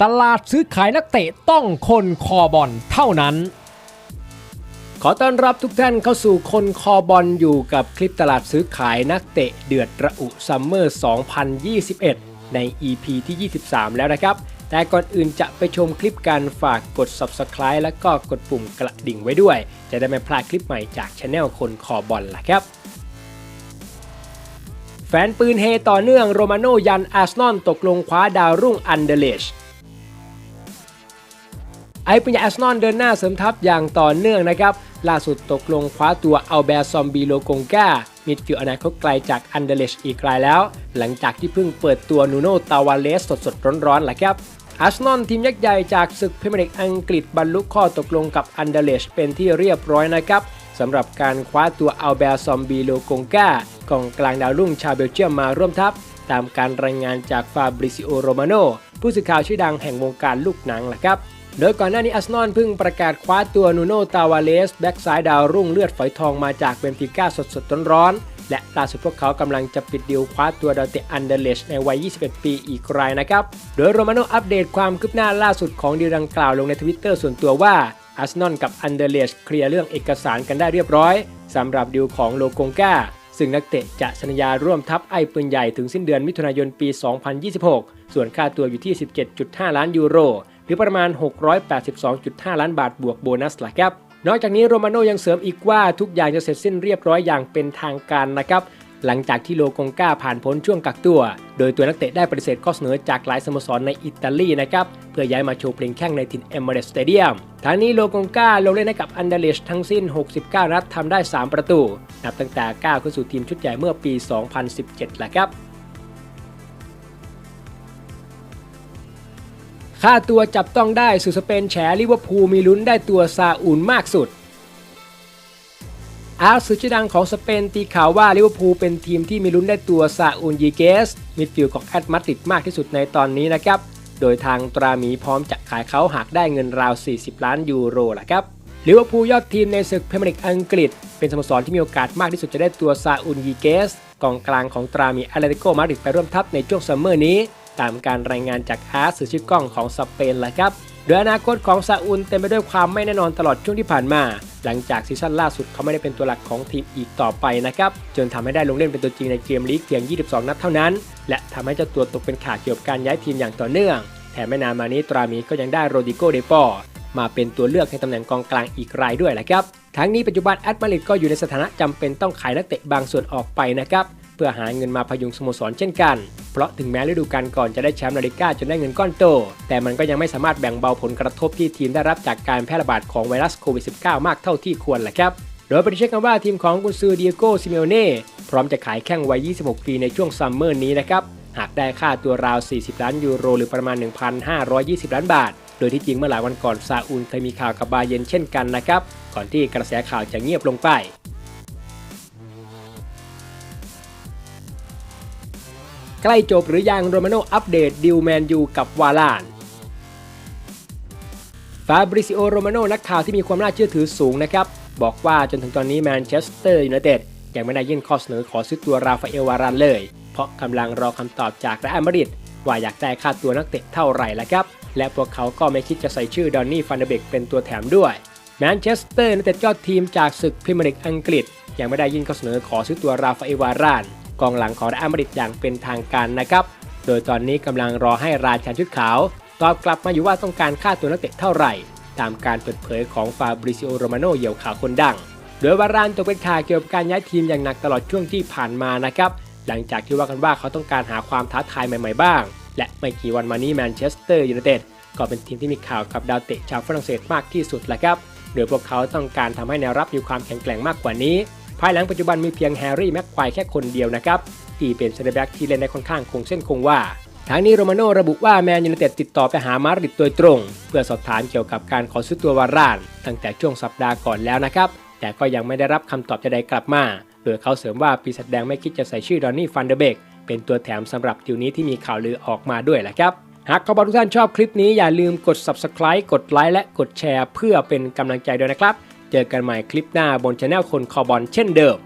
ตลาดซื้อขายนักเตะต้องคนคอบอลเท่านั้น ขอต้อนรับทุกท่านเข้าสู่คนคอบอลอยู่กับคลิปตลาดซื้อขายนักเตะเดือดระอุซัมเมอร์ 2021 ใน EP ที่ 23 แล้วนะครับ แต่ก่อนอื่นจะไปชมคลิปกันฝากกด Subscribe และก็กดปุ่มกระดิ่งไว้ด้วย จะได้ไม่พลาดคลิปใหม่จากช anel คนคอบอลล่ะครับแฟนปืนเฮต่อเนื่องโรมาโนยันอาร์เซนอลตกลงคว้าดาวรุ่งอันเดเลช ไอปัญญาอาร์เซนอลเดินหน้าเสริมทัพอย่างต่อเนื่องนะครับ ล่าสุดตกลงคว้าตัวอัลเบร์ซอมบีโลกงกามิดฟิลด์อนาคตไกลจากอันเดเลชอีกรายแล้ว หลังจากที่เพิ่งเปิดตัวนูโนตาวาเลสสดๆร้อนๆแหละครับอาร์เซนอลทีมยักษ์ใหญ่จากศึกพรีเมียร์ลีกอังกฤษบรรลุข้อตกลงกับอันเดเลชเป็นที่เรียบร้อยนะครับสำหรับการคว้าตัวอัลเบร์ซอมบีโลกงกากองกลางดาวรุ่งชาวเบลเยียมมาร่วมทัพ ตามการรายงานจากฟาบริซิโอโรมาโนผู้สื่อข่าวชื่อดังแห่งวงการลูกหนังแหละครับ โดยก่อนหน้านี้อาร์เซนอลเพิ่งประกาศคว้าตัวนูโนตาวาเลสแบ็กซ้ายดาวรุ่งเลือดฝอยทองมาจากเบนฟิก้าสดๆร้อนๆและล่าสุดพวกเขากำลังจะปิดดีลคว้าตัวดาวเตะอันเดเลชในวัย 21 ปีอีกรายนะครับ โดยโรมาโนอัปเดตความคืบหน้าล่าสุดของดีลดังกล่าวลงในทวิตเตอร์ส่วนตัวว่าอาร์เซนอลกับอันเดเลชเคลียร์เรื่องเอกสารกันได้เรียบร้อยสำหรับดีลของโลโกงกาซึ่งนักเตะจะสัญญาร่วมทัพไอปืนใหญ่ถึงสิ้นเดือนมิถุนายนปี 2026 ส่วนค่าตัวอยู่ที่ 17.5 ล้านยูโร หรือประมาณ 682.5 ล้านบาทบวกโบนัสล่ะครับ นอกจากนี้โรมาโนยังเสริมอีกว่าทุกอย่างจะเสร็จสิ้นเรียบร้อยอย่างเป็นทางการนะครับหลังจากที่โลกงก้าผ่านพ้นช่วงกักตัว โดยตัวนักเตะได้ปฏิเสธข้อเสนอจากหลายสโมสรในอิตาลีนะครับ เพื่อย้ายมาโชว์เพลงแข่งในถิ่นเอมเรสสเตเดียมทางนี้โลกงก้าลงเล่นให้กับอันเดเลชทั้งสิ้น 69 นัดทำได้ 3 ประตู นับตั้งแต่ก้าวขึ้นสู่ทีมชุดใหญ่เมื่อปี 2017แหละครับ ค่าตัวจับต้องได้สุดสเปนแฉลิเวอร์พูลมีลุ้นได้ตัวซาอุนมากสุด อาร์สื่อชื่อดังของสเปนตีข่าวว่าลิเวอร์พูลเป็นทีมที่มีลุ้นได้ตัวซาอุนยีเกสมิดฟิลด์ของแอตมาดริดมากที่สุดในตอนนี้นะครับ โดยทางตราหมีพร้อมจะขายเขาหากได้เงินราว 40 ล้านยูโรแหละครับลิเวอร์พูลยอดทีมในศึกพรีเมียร์ลีกอังกฤษ เป็นสโมสรที่มีโอกาสมากที่สุดจะได้ตัวซาอุนยีเกสกองกลางของตราหมีอตเลติโกมาดริดไปร่วมทัพในช่วงซัมเมอร์นี้ ตามการรายงานจากอาร์ตสื่อชื่อกล้องของสเปนแหละครับโดยอนาคตของซาอุลเต็มไปด้วยความไม่แน่นอนตลอดช่วงที่ผ่านมา หลังจากซีซั่นล่าสุดเขาไม่ได้เป็นตัวหลักของทีมอีกต่อไปนะครับ จนทำให้ได้ลงเล่นเป็นตัวจริงในเกมลีกเพียง 22 นัดเท่านั้น และทำให้เจ้าตัวตกเป็นข่าวเกี่ยวกับการย้ายทีมอย่างต่อเนื่อง แถมไม่นานมานี้ตรามีก็ยังได้โรดิโกเดปอร์มาเป็นตัวเลือกในตำแหน่งกองกลางอีกรายด้วยแหละครับ ทั้งนี้ปัจจุบันแอตมาดริดก็อยู่ในสถานะจำเป็นต้องขายนักเตะบางส่วนออกไปนะครับ เพื่อหาเงินมาพยุงสโมสรเช่นกัน เพราะถึงแม้ฤดูกาลก่อนจะได้แชมป์ลาลิก้าจนได้เงินก้อนโต แต่มันก็ยังไม่สามารถแบ่งเบาผลกระทบที่ทีมได้รับจากการแพร่ระบาดของไวรัสโควิด -19 มากเท่าที่ควรแหละครับโดยปฏิเสธกันว่าทีมของกุนซือเดียโกซิเมโอเน่พร้อมจะขายแข้งวัย 26 ปีในช่วงซัมเมอร์นี้นะครับหากได้ค่าตัวราว 40 ล้านยูโร หรือประมาณ 1,520 ล้านบาท โดยที่จริงเมื่อหลายวันก่อนซาอุลเคยมีข่าวกับบาเยนเช่นกันนะครับ ก่อนที่กระแสข่าวจะเงียบลงไป ใกล้จบหรือยังโรมาโนอัปเดตดิวแมนยูกับวาลานฟาบริซิโอโรมาโนนักข่าวที่มีความน่าเชื่อถือสูงนะครับ บอกว่าจนถึงตอนนี้แมนเชสเตอร์ยูไนเต็ดยังไม่ได้ยื่นข้อเสนอขอซื้อตัวราฟาเอลวารานเลย เพราะกำลังรอคำตอบจากเรอัลมาดริดว่าอยากได้ค่าตัวนักเตะเท่าไหร่ละครับ และพวกเขาก็ไม่คิดจะใส่ชื่อดอนนี่ฟันเดเบกเป็นตัวแถมด้วยแมนเชสเตอร์ยูไนเต็ดยอดทีมจากศึกพรีเมียร์ลีกอังกฤษ ยังไม่ได้ยื่นข้อเสนอขอซื้อตัวราฟาเอลวาราน กองหลังของอัมริดอย่างเป็นทางการนะครับ โดยตอนนี้กำลังรอให้ราชันชุดขาว ตอบกลับมาอยู่ว่าต้องการค่าตัวนักเตะเท่าไหร่ ตามการเปิดเผยของฟาบริซิโอโรมาโนเหยี่ยวขาวคนดัง โดยวารานตกเป็นข่าวเกี่ยวกับการย้ายทีมอย่างหนักตลอดช่วงที่ผ่านมานะครับ หลังจากที่ว่ากันว่าเขาต้องการหาความท้าทายใหม่ๆบ้าง และไม่กี่วันมานี้แมนเชสเตอร์ยูไนเต็ดก็เป็นทีมที่มีข่าวกับดาวเตะชาวฝรั่งเศสมากที่สุดแหละครับ โดยพวกเขาต้องการทำให้แนวรับมีความแข็งแกร่งมากกว่านี้ ภายหลังปัจจุบันมีเพียงแฮร์รี่แม็กควายแค่คนเดียวนะครับ ที่เป็นเซนเตอร์แบ็กที่เล่นได้ค่อนข้างคงเส้นคงว่าทางนี้โรมาโน่ระบุว่าแมนยูไนเต็ดติดต่อไปหามาดริดโดยตรง เพื่อสอบถามเกี่ยวกับการขอซื้อตัววาราน ตั้งแต่ช่วงสัปดาห์ก่อนแล้วนะครับ แต่ก็ยังไม่ได้รับคำตอบใดๆกลับมา โดยเขาเสริมว่าปีศาจแดงไม่คิดจะใส่ชื่อดอนนี่ฟันเดเบกเป็นตัวแถมสำหรับดิวนี้ที่มีข่าวลือออกมาด้วยแหละครับ หากขอบทุกท่านชอบคลิปนี้อย่าลืมกด subscribe กดไลค์และกดแชร์ เพื่อเป็นกำลังใจด้วยนะครับ เจอกันใหม่คลิปหน้าบนช anel คนคอบอลเช่นเดิม